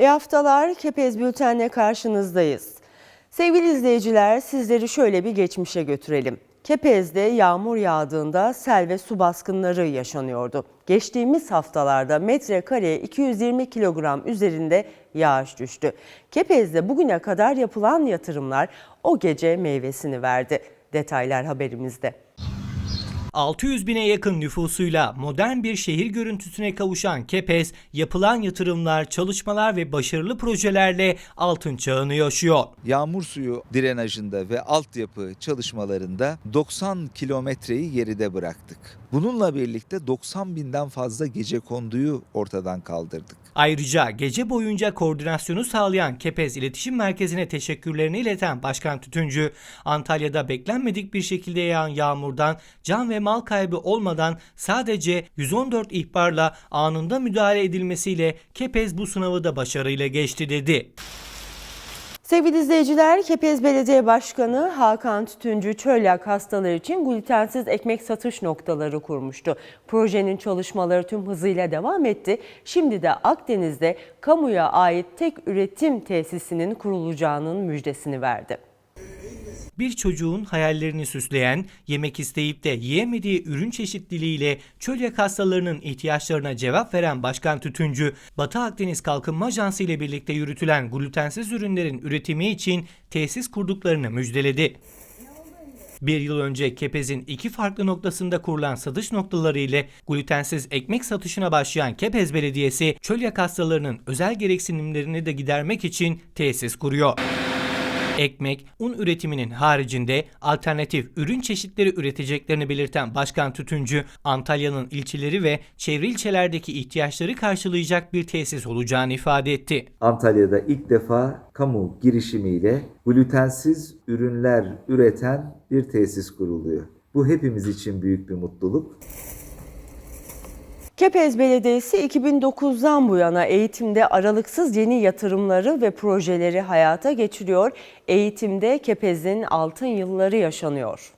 İyi haftalar, Kepez Bülten'le karşınızdayız. Sevgili izleyiciler, sizleri şöyle bir geçmişe götürelim. Kepez'de yağmur yağdığında sel ve su baskınları yaşanıyordu. Geçtiğimiz haftalarda metrekareye 220 kilogram üzerinde yağış düştü. Kepez'de bugüne kadar yapılan yatırımlar o gece meyvesini verdi. Detaylar haberimizde. 600 bine yakın nüfusuyla modern bir şehir görüntüsüne kavuşan Kepez, yapılan yatırımlar, çalışmalar ve başarılı projelerle altın çağını yaşıyor. Yağmur suyu drenajında ve altyapı çalışmalarında 90 kilometreyi geride bıraktık. Bununla birlikte 90 binden fazla gece konduyu ortadan kaldırdık. Ayrıca gece boyunca koordinasyonu sağlayan Kepez İletişim Merkezi'ne teşekkürlerini ileten Başkan Tütüncü, Antalya'da beklenmedik bir şekilde yağan yağmurdan can ve mal kaybı olmadan sadece 114 ihbarla anında müdahale edilmesiyle Kepez bu sınavı da başarıyla geçti dedi. Sevgili izleyiciler, Kepez Belediye Başkanı Hakan Tütüncü çölyak hastaları için glutensiz ekmek satış noktaları kurmuştu. Projenin çalışmaları tüm hızıyla devam etti. Şimdi de Akdeniz'de kamuya ait tek üretim tesisinin kurulacağının müjdesini verdi. Bir çocuğun hayallerini süsleyen, yemek isteyip de yiyemediği ürün çeşitliliğiyle çölyak hastalarının ihtiyaçlarına cevap veren Başkan Tütüncü, Batı Akdeniz Kalkınma Ajansı ile birlikte yürütülen glutensiz ürünlerin üretimi için tesis kurduklarını müjdeledi. Bir yıl önce Kepez'in iki farklı noktasında kurulan satış noktaları ile glutensiz ekmek satışına başlayan Kepez Belediyesi, çölyak hastalarının özel gereksinimlerini de gidermek için tesis kuruyor. Ekmek, un üretiminin haricinde alternatif ürün çeşitleri üreteceklerini belirten Başkan Tütüncü, Antalya'nın ilçeleri ve çevre ilçelerdeki ihtiyaçları karşılayacak bir tesis olacağını ifade etti. Antalya'da ilk defa kamu girişimiyle glutensiz ürünler üreten bir tesis kuruluyor. Bu hepimiz için büyük bir mutluluk. Kepez Belediyesi 2009'dan bu yana eğitimde aralıksız yeni yatırımları ve projeleri hayata geçiriyor. Eğitimde Kepez'in altın yılları yaşanıyor.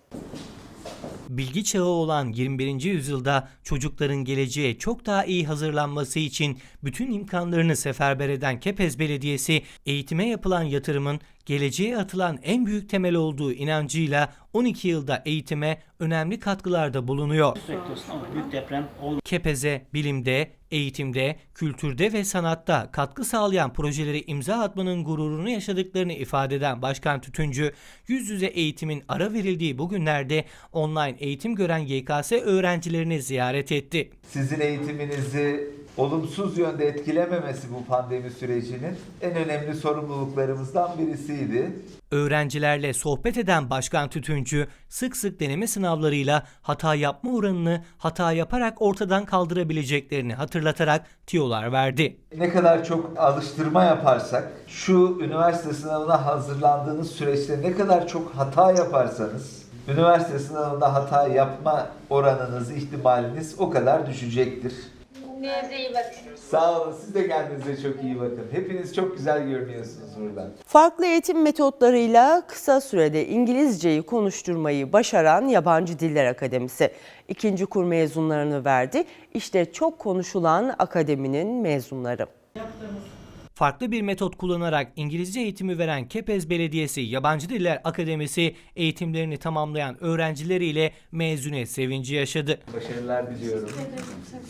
Bilgi çağı olan 21. yüzyılda çocukların geleceğe çok daha iyi hazırlanması için bütün imkanlarını seferber eden Kepez Belediyesi, eğitime yapılan yatırımın geleceğe atılan en büyük temel olduğu inancıyla 12 yılda eğitime önemli katkılarda bulunuyor. Kepez'e bilimde, eğitimde, kültürde ve sanatta katkı sağlayan projeleri imza atmanın gururunu yaşadıklarını ifade eden Başkan Tütüncü, yüz yüze eğitimin ara verildiği bu günlerde online eğitim gören YKS öğrencilerini ziyaret etti. Sizin eğitiminizi olumsuz yönde etkilememesi bu pandemi sürecinin en önemli sorumluluklarımızdan birisiydi. Öğrencilerle sohbet eden Başkan Tütüncü, sık sık deneme sınavlarıyla hata yapma oranını hata yaparak ortadan kaldırabileceklerini hatırlatarak tiyolar verdi. Ne kadar çok alıştırma yaparsak, şu üniversite sınavına hazırlandığınız süreçte ne kadar çok hata yaparsanız, üniversite sınavında hata yapma oranınız, ihtimaliniz o kadar düşecektir. Kendinize iyi bakın. Sağ olun, siz de kendinize çok iyi bakın. Hepiniz çok güzel görünüyorsunuz burada. Farklı eğitim metotlarıyla kısa sürede İngilizceyi konuşturmayı başaran Yabancı Diller Akademisi ikinci kur mezunlarını verdi. İşte çok konuşulan akademinin mezunları. Farklı bir metot kullanarak İngilizce eğitimi veren Kepez Belediyesi Yabancı Diller Akademisi eğitimlerini tamamlayan öğrencileriyle mezuniyet sevinci yaşadı. Başarılar diliyorum.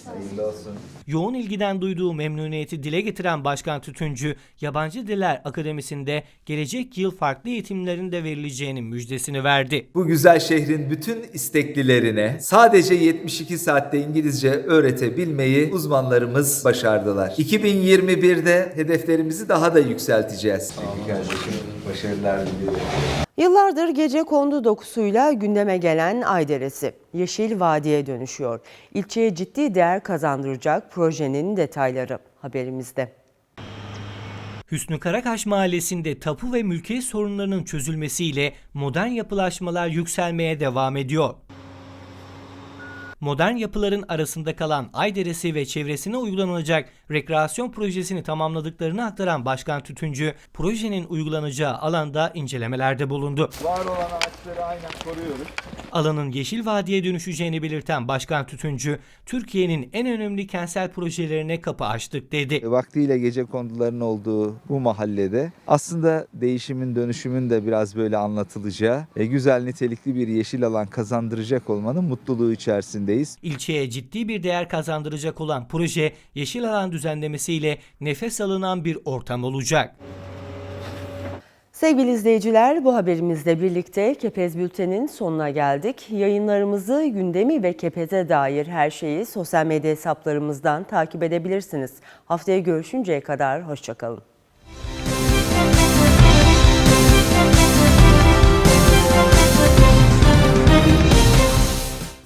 Hayırlı olsun. Yoğun ilgiden duyduğu memnuniyeti dile getiren Başkan Tütüncü, Yabancı Diller Akademisi'nde gelecek yıl farklı eğitimlerin de verileceğinin müjdesini verdi. Bu güzel şehrin bütün isteklilerine sadece 72 saatte İngilizce öğretebilmeyi uzmanlarımız başardılar. 2021'de hedeflerimizi daha da yükselteceğiz. Peki kardeşim, başarılar diliyorum. Yıllardır gece kondu dokusuyla gündeme gelen Ayderesi, Yeşil Vadi'ye dönüşüyor. İlçeye ciddi değer kazandıracak projenin detayları haberimizde. Hüsnü Karakaş Mahallesi'nde tapu ve mülkiyet sorunlarının çözülmesiyle modern yapılaşmalar yükselmeye devam ediyor. Modern yapıların arasında kalan Ayderesi ve çevresine uygulanacak rekreasyon projesini tamamladıklarını aktaran Başkan Tütüncü, projenin uygulanacağı alanda incelemelerde bulundu. Var olan ağaçları aynen koruyoruz. Alanın Yeşil Vadiye dönüşeceğini belirten Başkan Tütüncü, Türkiye'nin en önemli kentsel projelerine kapı açtık dedi. E, Vaktiyle gece konduların olduğu bu mahallede aslında değişimin dönüşümün de biraz böyle anlatılacağı, e, güzel nitelikli bir yeşil alan kazandıracak olmanın mutluluğu içerisindeyiz. İlçeye ciddi bir değer kazandıracak olan proje, yeşil alan düzenlemesiyle nefes alınan bir ortam olacak. Sevgili izleyiciler bu haberimizle birlikte Kepez Bülten'in sonuna geldik. Yayınlarımızı, gündemi ve Kepez'e dair her şeyi sosyal medya hesaplarımızdan takip edebilirsiniz. Haftaya görüşünceye kadar hoşçakalın.